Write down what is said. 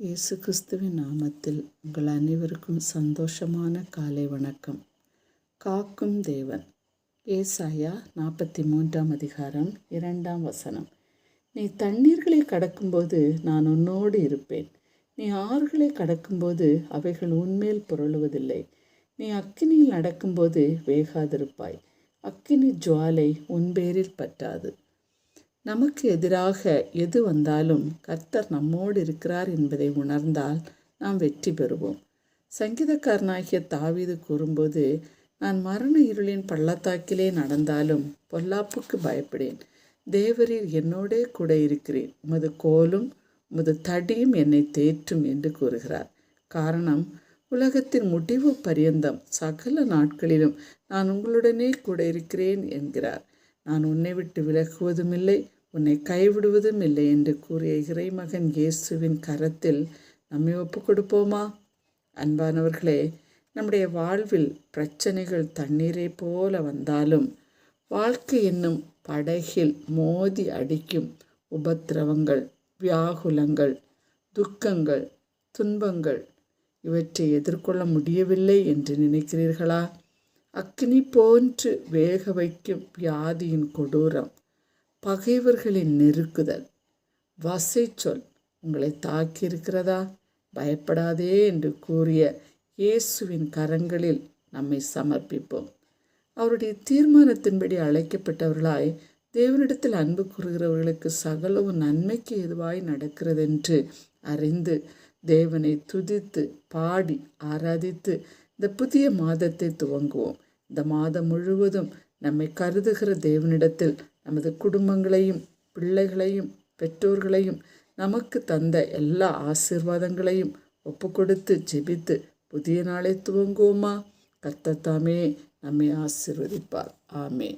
இயேசு கிறிஸ்துவின் நாமத்தில் உங்கள் அனைவருக்கும் சந்தோஷமான காலை வணக்கம். காக்கும் தேவன். ஏசாயா நாற்பத்தி மூன்றாம் அதிகாரம் இரண்டாம் வசனம். நீ தண்ணீர்களை கடக்கும்போது நான் உன்னோடு இருப்பேன். நீ ஆறுகளை கடக்கும்போது அவைகள் உன்மேல் புரளுவதில்லை. நீ அக்கினியில் நடக்கும்போது வேகாதிருப்பாய். அக்கினி ஜுவாலை உன் பேரில் பற்றாது. நமக்கு எதிராக எது வந்தாலும் கர்த்தர் நம்மோடு இருக்கிறார் என்பதை உணர்ந்தால் நாம் வெற்றி பெறுவோம். சங்கீதக்காரனாகிய தாவீது கூறும்போது நான் மரண இருளின் பள்ளத்தாக்கிலே நடந்தாலும் பொல்லாப்புக்கு பயப்படேன். தேவரீர் என்னோடே கூட இருக்கிறேன் உமது கோலும் உமது தடியும் என்னை தேற்றும் என்று கூறுகிறார். காரணம் உலகத்தின் முடிவு பரியந்தம். சகல நாட்களிலும் நான் உங்களுடனே கூட இருக்கிறேன் என்கிறார். நான் உன்னை விட்டு விலகுவதும் இல்லை உன்னை கைவிடுவதும் இல்லை என்று கூறிய இறைமகன் இயேசுவின் கரத்தில் நம்மை ஒப்பு கொடுப்போமா அன்பானவர்களே நம்முடைய வாழ்வில் பிரச்சனைகள் தண்ணீரை போல வந்தாலும் வாழ்க்கை என்னும் படகில் மோதி அடிக்கும் உபத்திரவங்கள் வியாகுலங்கள் துக்கங்கள் துன்பங்கள் இவற்றை எதிர்கொள்ள முடியவில்லை என்று நினைக்கிறீர்களா? அக்னி போன்று வேக வைக்கும் வியாதியின் கொடூரம் பகைவர்களின் நெருக்குதல். வசை சொல் உங்களை தாக்கியிருக்கிறதா? பயப்படாதே என்று கூறிய இயேசுவின் கரங்களில் நம்மை சமர்ப்பிப்போம். அவருடைய தீர்மானத்தின்படி அழைக்கப்பட்டவர்களாய் தேவனிடத்தில் அன்பு கூறுகிறவர்களுக்கு சகலவும் நன்மைக்கு எதுவாய் நடக்கிறதென்று அறிந்து தேவனை துதித்து பாடி ஆராதித்து இந்த புதிய மாதத்தை துவங்குவோம். இந்த மாதம் முழுவதும் நம்மை கருதுகிற தேவனிடத்தில் நமது குடும்பங்களையும் பிள்ளைகளையும் பெற்றோர்களையும் நமக்கு தந்த எல்லா ஆசிர்வாதங்களையும் ஒப்பு கொடுத்து ஜெபித்து புதிய நாளை துவங்குவோமா? கத்தத்தாமே நம்மை ஆசிர்வதிப்பார். ஆமே